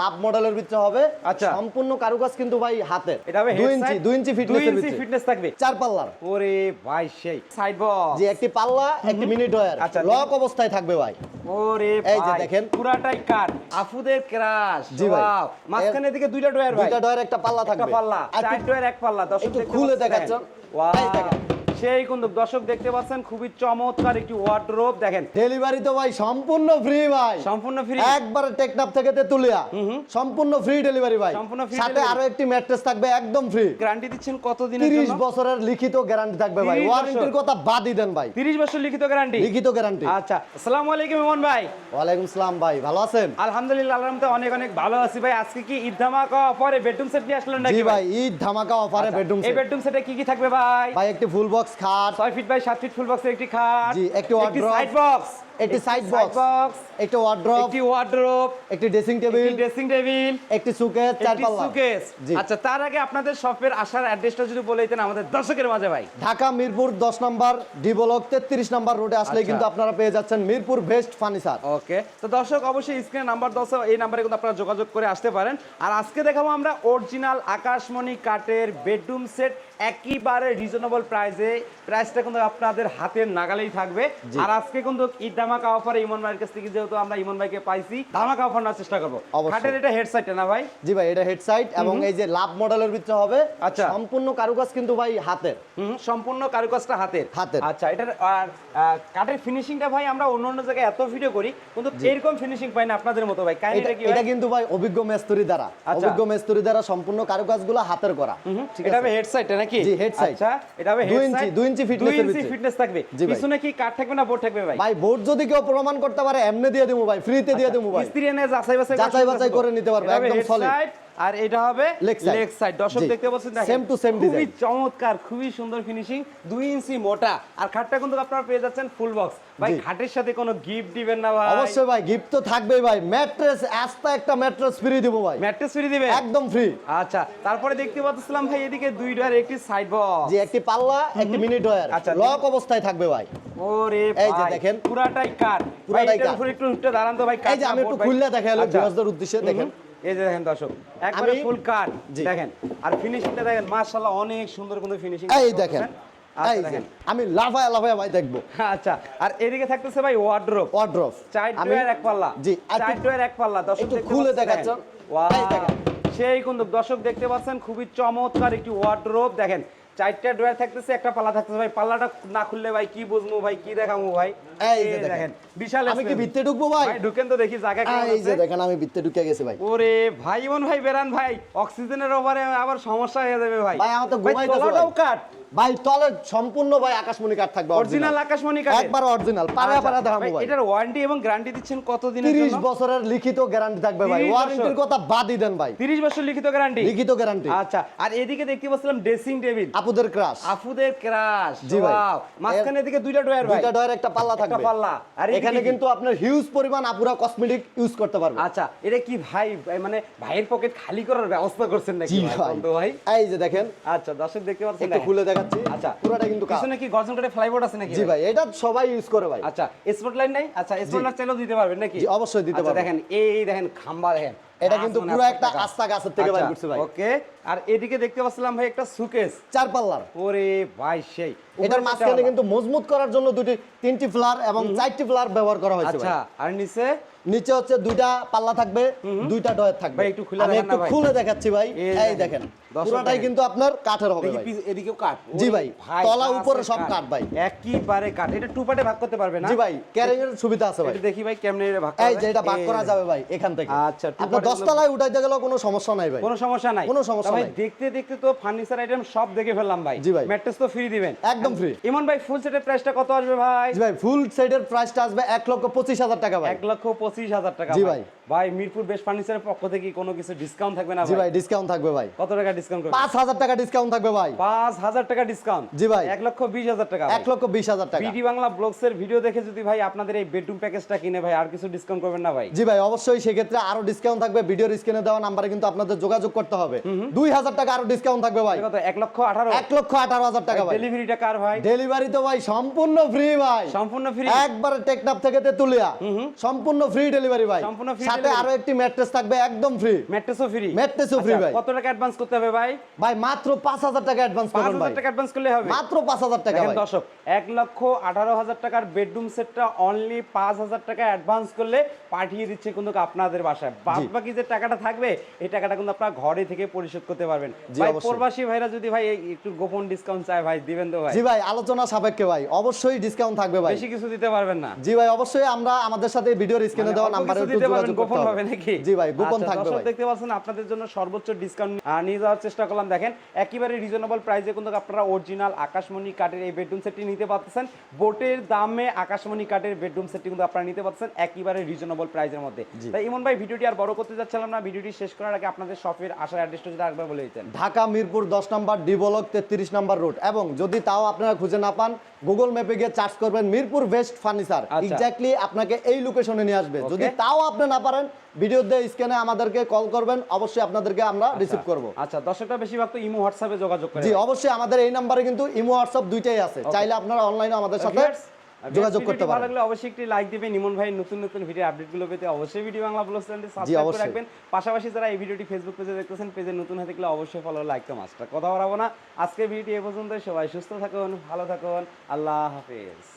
লাভ মডেলের ভিতরে হবে। আচ্ছা। সম্পূর্ণ কারুকাজ কিন্তু ভাই হাতের। এটা হবে দুই head ইঞ্চি side, দুই ইঞ্চি দুই ফিটনেস ইঞ্চি ফিটনেস থাকবে। চার পাল্লার। ওরে ভাই সেই সাইড বক্স যে একটি পাল্লা একটি মিনি ডয়ার। লক অবস্থায় থাকবে ভাই। ওরে এই যে ভাই, দেখেন। পুরাটাই কাট আফুদের ক্রাশ জি ভাই। ওয়াও মাঝখানে দিকে দুইটা ডয়ার ভাই। দুইটা ডয়ার একটা পাল্লা থাকবে। একটা পাল্লা চার ডয়ার এক পাল্লা দর্শক খুলে দেখাচ্ছেন। ওয়াও এই দেখেন। সেই কিন্তু দর্শক দেখতে পাচ্ছেন খুবই চমৎকার একটি ওয়ার্ডরোব দেখেন। ডেলিভারি তো ভাই সম্পূর্ণ ফ্রি ভাই। সম্পূর্ণ ফ্রি একবারে টেকনাপ থেকে তেতুলিয়া। সম্পূর্ণ ফ্রি ডেলিভারি ভাই। সম্পূর্ণ free সাথে আরও একটি ম্যাট্রেস থাকবে একদম ফ্রি গ্যারান্টি দিচ্ছেন কত দিনের 30 বছরের লিখিত গ্যারান্টি থাকবে ভাই। ওয়ারেন্টির কথা বাদই দেন ভাই। 30 বছর লিখিত গ্যারান্টি লিখিত গ্যারান্টি আচ্ছা আসসালামু আলাইকুম ইমন ভাই। ওয়ালাইকুম সালাম ভাই ভালো আছেন? আলহামদুলিল্লাহ রহমতে অনেক অনেক ভালো আছি ভাই। আজকে কি ঈদ ধামাকা অফারে বেডরুম সেট নিয়ে আসলেন জি নাকি ভাই? ঈদ ধামাকা অফারে বেডরুম এই বেডরুম সেটে কি কি থাকবে ভাই? ভাই একটি ফুল বক্স খাট। 6 ফিট বাই 7 ফিট ফুল বক্সের একটি খাট জি, একটি wardrobe, সাইড বক্স একটি সাইড বক্স একটি ওয়ার্ড্রপ একটি ওয়ার্ডরোব একটি ড্রেসিং একটি টেবিল ড্রেসিং টেবিল একটি সুকেস চার পাল্লা সুকেস আচ্ছা তার আগে আপনাদের শপের আসার অ্যাড্রেসটা যদি বলে দিতেন আমাদের দর্শকের মাঝে ভাই। ঢাকা মিরপুর দশ নম্বর ডি ব্লক তেত্রিশ নম্বর রোডে আসলে। কিন্তু আপনারা পেয়ে যাচ্ছেন মিরপুর বেস্ট ফার্নিচার ওকে তো দর্শক অবশ্যই স্ক্রিনে নাম্বার দশ এই নাম্বারে কিন্তু আপনারা যোগাযোগ করে আসতে পারেন। আর আজকে দেখাবো আমরা অরিজিনাল আকাশমণি কাঠের বেডরুম সেট একেবারে রিজনেবল প্রাইসে প্রাইসটা কিন্তু আপনাদের হাতের নাগালেই থাকবে। আর আজকে কিন্তু ঈদ ধামাকা অফারে ইমন ভাইয়ের কাছ থেকে যেহেতু আমরা ইমন ভাইকে পাইছি ধামাকা অফার নেওয়ার চেষ্টা করব। খাটের এটা হেড সাইডটা না ভাই? জি ভাই এটা হেড সাইড এবং এই যে লাভ মডেলের ভিতরে হবে আচ্ছা। সম্পূর্ণ কারুকাজ কিন্তু ভাই হাতের। সম্পূর্ণ কারুকাজটা হাতের। হাতের। আচ্ছা এটার কাঠের ফিনিশিংটা ভাই আমরা অন্য অন্য জায়গায় এত ভিডিও করি কিন্তু এরকম ফিনিশিং পাই না আপনাদের মতো ভাই। কাহিনীটা এটা কি এটা কিন্তু ভাই অভিজ্ঞ মেস্তুরি দ্বারা। আচ্ছা। অভিজ্ঞ মেস্তুরি দ্বারা সম্পূর্ণ কারুকাজগুলো হাতের করা। ঠিক এটা হবে হেড সাইডটা নাকি? জি, side। আচ্ছা এটা হবে দুই হেড ইঞ্চি, সাইড দুই ইঞ্চি fitness এর ফিটনেস থাকবে পিছনে কি কাঠ থাকবে না বোর্ড থাকবে ভাই? ভাই বোর্ড যদি কেউ প্রমাণ করতে পারে এমনি দিয়ে দেবো ভাই ফ্রিতে দিয়ে দেবো ভাই। এনে যাচাই বাছাই যাচাই বাছাই করে নিতে পারবে, একদম side, আর এটা হবে লেগ সাইড দর্শক দেখতে পাচ্ছেন দেখেন Same to same খুবই চমৎকার খুবই সুন্দর ফিনিশিং ইঞ্চি মোটা। আর খাটটা কিন্তু আপনারা পেয়ে যাচ্ছেন ফুল বক্স ভাই খাটের সাথে কোনো গিফট দিবেন না ভাই। অবশ্যই ভাই গিফট তো থাকবেই ভাই। ম্যাট্রেস আস্তা একটা ম্যাট্রেস ফ্রি দিব ভাই। ম্যাট্রেস ফ্রি দিবে একদম ফ্রি আচ্ছা তারপরে দেখতে পাচ্ছিলাম ভাই এদিকে দুই ডয়ার একটি সাইড বক্স যে একটি পাল্লা একটি মিনি ডয়ার আচ্ছা, লক অবস্থায় থাকবে ভাই। ওরে এই যে ভাই, দেখেন। পুরাটাই কাঠ। পুরাটাই। উপরে একটু উঠে দাঁড়ান তো ভাই এই যে আমি একটু খুললে দেখাল আচ্ছা। ভিউয়ারদের উদ্দেশ্যে দেখেন। এই যে দেখেন দর্শক একবারে ফুল কাট দেখেন আর ফিনিশিংটা দেখেন মাশাআল্লাহ অনেক সুন্দর ফিনিশিং এই দেখেন যে দেখেন। আমি লাফায় লাফায় ভাই দেখব। আচ্ছা আর এদিকে থাকতেছে ভাই ওয়ার্ড্রোব ওয়ার্ড্রপ চার এক পাল্লা। জি চার এক পাল্লা। দর্শক একটু খুলে! সেই কিন্তু দর্শক দেখতে পাচ্ছেন খুবই চমৎকার একটি ওয়ার্ড্রোব দেখেন চারটা ডয়ার থাকতেছে একটা পাল্লা থাকতেছে। ভাই পাল্লাটা না খুললে ভাই কি বুঝব ভাই কি দেখাবো ভাই? এই যে দেখেন। বিশাল আমি কি। ভিতরে ঢুকবো ভাই? ভাই ঢুকেন তো দেখি জায়গা কেমন এই যে দেখেন আমি ভিতরে ঢুকে গেছি ভাই। ওরে ভাই ইমন ভাই বেরান ভাই অক্সিজেনের ওভারে আবার সমস্যা হয়ে যাবে ভাই। ভাই, আমার তো ঘুমাইতেছে ভাই। তলাটাও কাট। ভাই তলে সম্পূর্ণ ভাই আকাশমণি কাঠ থাকবে অরিজিনাল আকাশমণি কাট একবার অরিজিনাল পারা পারা দেখাবো ভাই এটার ওয়ারেন্টি এবং গ্যারান্টি দিচ্ছেন কত দিনের জন্য? 30 বছরের লিখিত গ্যারান্টি থাকবে ভাই। ওয়ারেন্টির কথা বাদই দেন ভাই। 30 বছর লিখিত গ্যারান্টি লিখিত গ্যারান্টি আচ্ছা আর এদিকে দেখতে পাচ্ছিলাম ড্রেসিং টেবিল আপুদের ক্রাশ আফুদের ক্রাশ জি ভাই। মাঝখানে এদিকে দুইটা ডয়ার ভাই। দুইটা ডয়ের একটা পাল্লা থাকবে। একটা পাল্লা। আর এখানে কিন্তু আপনার হিউজ পরিমাণ আপুরা কসমেটিক ইউজ করতে পারবে। আচ্ছা এটা কি ভাই মানে ভাইয়ের পকেট খালি করার ব্যবস্থা করছেন নাকি জি ভাই এই যে দেখেন। আচ্ছা দর্শক দেখতে পাচ্ছেন একটু খুলে দেখাচ্ছি। আচ্ছা। পুরোটা কিন্তু। পিছনে কি গর্জন কাঠের ফ্লাইবোর্ড আছে নাকি জি ভাই? এটা সবাই ইউজ করে ভাই। আচ্ছা স্পট লাইন নাই? আচ্ছা স্পট লাইন চাইলেও দিতে পারবেন নাকি? জি, অবশ্যই দিতে আচ্ছা, দেখেন এই দেখেন খাম্বা দেখেন। এটা কিন্তু গাছ পুরো মানে একটা। আস্থা গাছের থেকে বাইর করছে ভাই। ওকে। আর এদিকে দেখতে পাচ্ছিলাম ভাই একটা সুকেস। চার পাল্লার। ওরে ভাই সেই। এটার মাঝখানে কিন্তু মজবুত করার জন্য দুটি তিনটি ফ্লার এবং চারটি ফ্লার ব্যবহার করা হয়েছে আচ্ছা আর নিচে? নিচে হচ্ছে দুইটা পাল্লা থাকবে দুইটা ডয়ের থাকবে। ভাই, একটু খুলে আমি একটু। খুলে দেখাচ্ছি ভাই। এই দেখেন। পুরোটাই কিন্তু আপনার কাঠের হবে ভাই। এদিকেও কাঠ। জি ভাই, তলা উপরে সব কাঠ। ভাই। একইবারে কাঠ। এটা টু পার্টে ভাগ করতে পারবে না? জি ভাই ক্যারিং এর সুবিধা আছে ভাই। এটা দেখি ভাই কেমনে ভাগ এই যে এটা ভাগ করা যাবে ভাই এখান থেকে। আচ্ছা, এর দশ তলায় উঠাইতে গেলেও কোনো সমস্যা নাই ভাই। কোনো সমস্যা নাই। কোনো সমস্যা ভাই দেখতে দেখতে তো ফার্নিচার আইটেম সব দেখে ফেললাম ভাই। জি ভাই। ম্যাট্রেস তো ফ্রি দিবেন। একদম ফ্রি ইমন ভাই ফুল সেটের প্রাইসটা কত আসবে ভাই? জি ভাই ফুল সেটের প্রাইসটা আসবে এক লক্ষ পঁচিশ হাজার টাকা ভাই। এক লক্ষ পঁচিশ হাজার টাকা জি ভাই। ভাই। মিরপুর বেস্ট ফার্নিচারের পক্ষ থেকে কোনো কিছু ডিসকাউন্ট থাকবে না জি ভাই? ডিসকাউন্ট থাকবে ভাই। কত টাকা ডিসকাউন্ট করবে? পাঁচ হাজার টাকা ডিসকাউন্ট থাকবে ভাই। পাঁচ হাজার টাকা ডিসকাউন্ট জি ভাই। এক লক্ষ বিশ হাজার টাকা এক লক্ষ বিশ হাজার টাকা। বিডি বাংলা ব্লগস এর ভিডিও দেখে যদি ভাই আপনাদের এই বেডরুম প্যাকেজটা কিনে ভাই আর কিছু ডিসকাউন্ট করবেন না ভাই? জি ভাই অবশ্যই সেক্ষেত্রে আরও ডিসকাউন্ট থাকবে। ভিডিওর স্ক্রিনে দেওয়া নম্বরে কিন্তু আপনাদের যোগাযোগ করতে হবে। দুই হাজার টাকা আরও ডিসকাউন্ট থাকবে ভাই। কত? এক লক্ষ আঠারো? এক লক্ষ আঠারো হাজার টাকা ভাই ডেলিভারিটা কার ভাই? ডেলিভারি তো ভাই সম্পূর্ণ ফ্রি ভাই। সম্পূর্ণ ফ্রি একবারে টেকনাপ থেকে তেতুলিয়া। সম্পূর্ণ ফ্রি ডেলিভারি ভাই। সম্পূর্ণ free সাথে আরও একটি ম্যাট্রেস থাকবে একদম ফ্রি ম্যাট্রেসও ফ্রি ম্যাট্রেসও free ভাই। কত টাকা অ্যাডভান্স করতে হবে ভাই? ভাই মাত্র পাঁচ হাজার টাকা অ্যাডভান্স পাঁচ করবেন ভাই। হাজার টাকা অ্যাডভান্স করলে হবে? মাত্র পাঁচ হাজার টাকা ভাই। দর্শক এক লক্ষ আঠারো হাজার টাকার বেডরুম সেটটা অনলি পাঁচ হাজার টাকা অ্যাডভান্স করলে পাঠিয়ে দিচ্ছে কিন্তু আপনাদের বাসায়। বাদ বাকি যে টাকাটা থাকবে এই টাকাটা কিন্তু আপনারা ঘরে থেকে পরিশোধ করতে পারবেন। ভাই। প্রবাসী ভাইরা যদি ভাই একটু গোপন ডিসকাউন্ট চায় ভাই দিবেন তো ভাই। জি ভাই আলোচনা সাপেক্ষে ভাই। অবশ্যই ডিসকাউন্ট থাকবে ভাই। বেশি কিছু দিতে পারবেন না। জি ভাই অবশ্যই আমরা আমাদের সাথে ভিডিওর স্ক্রিনে মানে দেওয়া নাম্বারে একটু যোগাযোগ গোপন হবে। নাকি? জি ভাই গোপন আচ্ছা, থাকবে ভাই। দেখতে পাচ্ছেন আপনাদের জন্য সর্বোচ্চ ডিসকাউন্ট নিয়ে যাওয়ার চেষ্টা করলাম। দেখেন একেবারে রিজনেবল প্রাইসে কিন্তু আপনারা অরিজিনাল আকাশমণি কাঠের এই বেডরুম সেটটি নিতে পারতেছেন। বোটের দামে আকাশমণি কাঠের বেডরুম সেটটি কিন্তু আপনারা নিতে পারতেছেন একেবারে রিজনেবল প্রাইসের মধ্যে। তাই ইমন ভাই ভিডিওটি আর বড় করতে যাচ্ছিলাম না ভিডিওটি শেষ করার আগে আপনাদের শপের আসার অ্যাড্রেসটা যদি একবার বলে দিতেন। ঢাকা মিরপুর দশ নম্বর ডি ব্লক তেত্রিশ নম্বর রোড এবং যদি তাও আপনারা খুঁজে না পান গুগল ম্যাপে গিয়ে চার্জ করবেন মিরপুর ভেস্ট ফার্নিচার। এক্স্যাক্টলি আপনাকে এই লোকেশনে নিয়ে আসবে। যদি তাও আপনি না পারেন ভিডিও দিয়ে স্ক্যানে আমাদেরকে কল করবেন অবশ্যই আপনাদেরকে আমরা রিসিভ করব। আচ্ছা দর্শকরা বেশিরভাগ তো ইমো হোয়াটসঅ্যাপে যোগাযোগ করে জি অবশ্যই আমাদের এই নাম্বারে কিন্তু ইমো হোয়াটসঅ্যাপ দুইটাই আছে। চাইলে আপনারা অনলাইনে আমাদের সাথে যোগাযোগ করতে পারেন ভালো লাগলে অবশ্যই একটি লাইক দিবেন। নিমন ভাই নতুন নতুন ভিডিও আপডেটগুলো পেতে অবশ্যই ভিডিও বাংলা ব্লগ চ্যানেলটি সাবস্ক্রাইব করে রাখবেন। পাশাপাশি যারা এই ভিডিওটি ফেসবুক পেজে দেখতেছেন পেজে নতুন হয়ে থাকলে অবশ্যই ফলো লাইক তো মাস্টার কথা বাড়াবো না। আজকের ভিডিওটি এ পর্যন্ত সবাই সুস্থ থাকুন ভালো থাকুন। আল্লাহ হাফেজ।